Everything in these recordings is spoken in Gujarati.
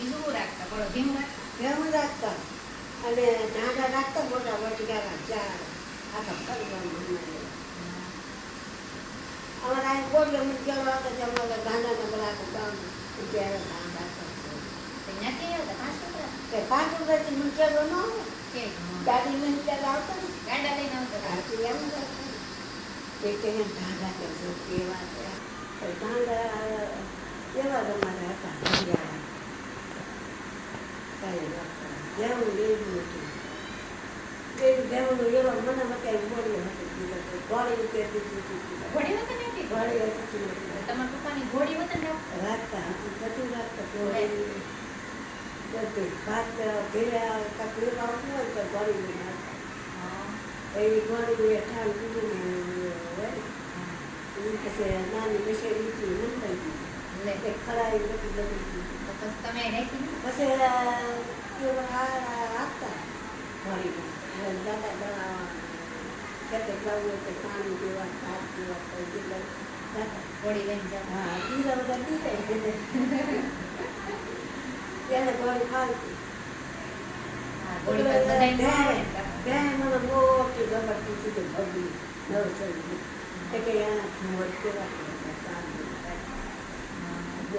બીજું શું રાખતા બોલો ઘીનું રાખતા રાખતા અને ઢાંઢા રાખતા મોટા વટગારા ચાર આખા ફરવામાં અમારે આ ગોળીઓ મૂકેલો હતો જે અમારે ગાંડાને બધા આખું ગામ ત્યારે ઢાંઢા કરતો તો ત્યાંથી આવ્યા હતા પાંચ રૂપિયાથી મૂકેલો ન કે ગાડી લઈને ત્યારે આવતો ને ગાંડા લઈને આવતા હતા. એમ કરજો કેવા તો એવા તમારા હતા કાંઈ વાત નહીં. જેવું લેવું હતું દેવાનું એવા મને મકાઈ ગોળીઓ હતી દીધી હતી ઘોડી વતન હતી ગોળી હતી. તમારા પપ્પાની ઘોડી વતન રાખતા રાખતા બધું રાખતા બધું ભાત ભેળા લેવા આવતું હોય તો લઈને આવતા એ ઠાણ કીધું ને હોય પછી નાની પછી રીતી મંડાઈ લે દીધી એ ખરાઈ બધી બધી. તો પછી તમે રાખી ને? પછી એ આપતા. હવે દાદા દળાવવા ખેતે જવું હોય તો પાણી પીવા ભાત પીવા તો જેટલા ઘોડી લઈને જાવ હા. બીજા બધા દીધા એને ઘોડી કાકા. બેન મને મોટી જબરથી કીધું ભગવી નવ ચડી કે એના ઘોડ કેવા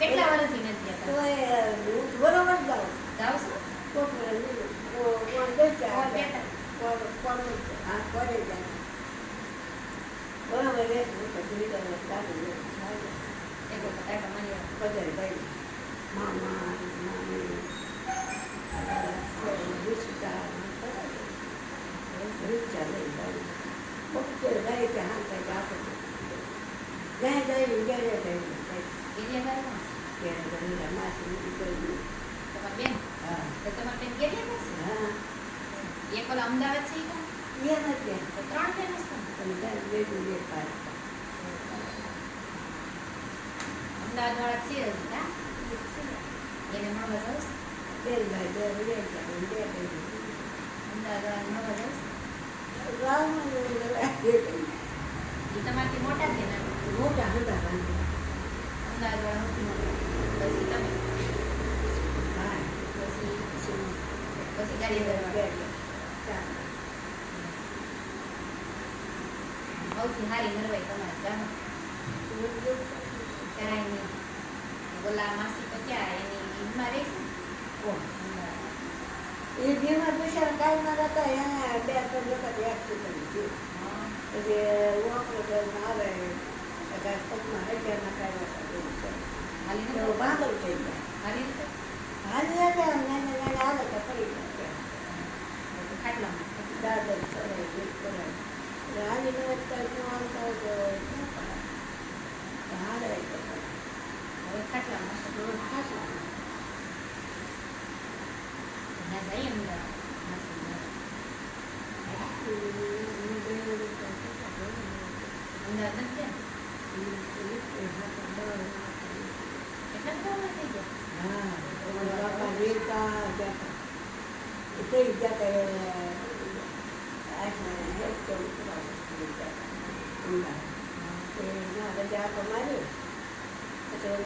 કેટલું વ્યસન હતું, ત્યાં ખેતરનું પલો પડ્યા ને, ત્યાં પલો ત્યાંથી એને દાબા. મોટા બહેન છે. કાકા હવાથી કોઈ આમ તો હવે તમે જ્યારે ભણી જતા જૂનું ઘર ભણી જતા. તો મળી જાય ને. કેટલા વર્ષથી નથી તો જતા એ હું બરોબર જાઉં છું. જાવ છો કોક વાર નહીં. કો- કોણ બેસ્યા કોણ હતા. બેઠા? કોણ- કોણ હા, કોણે જાય. બરોબર એક વખત નીકળ્યો, દાદી ને ભાઈ. એક વખત આટો મારી આવ્યો. બધાય ભાઈ. મામા, મામી, અ, રિશ્તા, રિક્ષા લઈ જાય. બપોરે જાય કે હા કંઈક આપે. જ્યાં જાય ને ત્યાં જાય Pero ganun lang mas, hindi ko rin. Kapatid? Ah. Ito kapatid, ganyan mas. Ah. Iya ko lang dapat kan sa ikaw. Iya na siya. Patron ka mas na. Talaga, very good para ka. Ang dahil warat siya, ha? Yan ang mga basos? Very good, very good, very good, very good. Ang dahil warat mga basos? Wrong, wrong, wrong. Kita mati motor kan? Motor, motor. Ang dahil warat mga basos. પછી તમે પછી ગાડી ચાર સૌથી સારી નરવાઈ તમારે ગામમાં ક્યાંય નહીં બોલા માસી તો ક્યાં એની ઈદમાં રહેશે કોણ એ બીમાર પૈસા કાંઈ ના રહેતા બે ત્રણ વખત એક્સિડન્ટ થયું હા. પછી ઓપરેશન આવે કાંઈ પગમાં કાંઈ વખત بعض القيمة عليها لا لا لا لا هذا تقريبا لا ده يعني من الترجمة تعالى والحكم والحكم نازعين من ده من ده Thank you.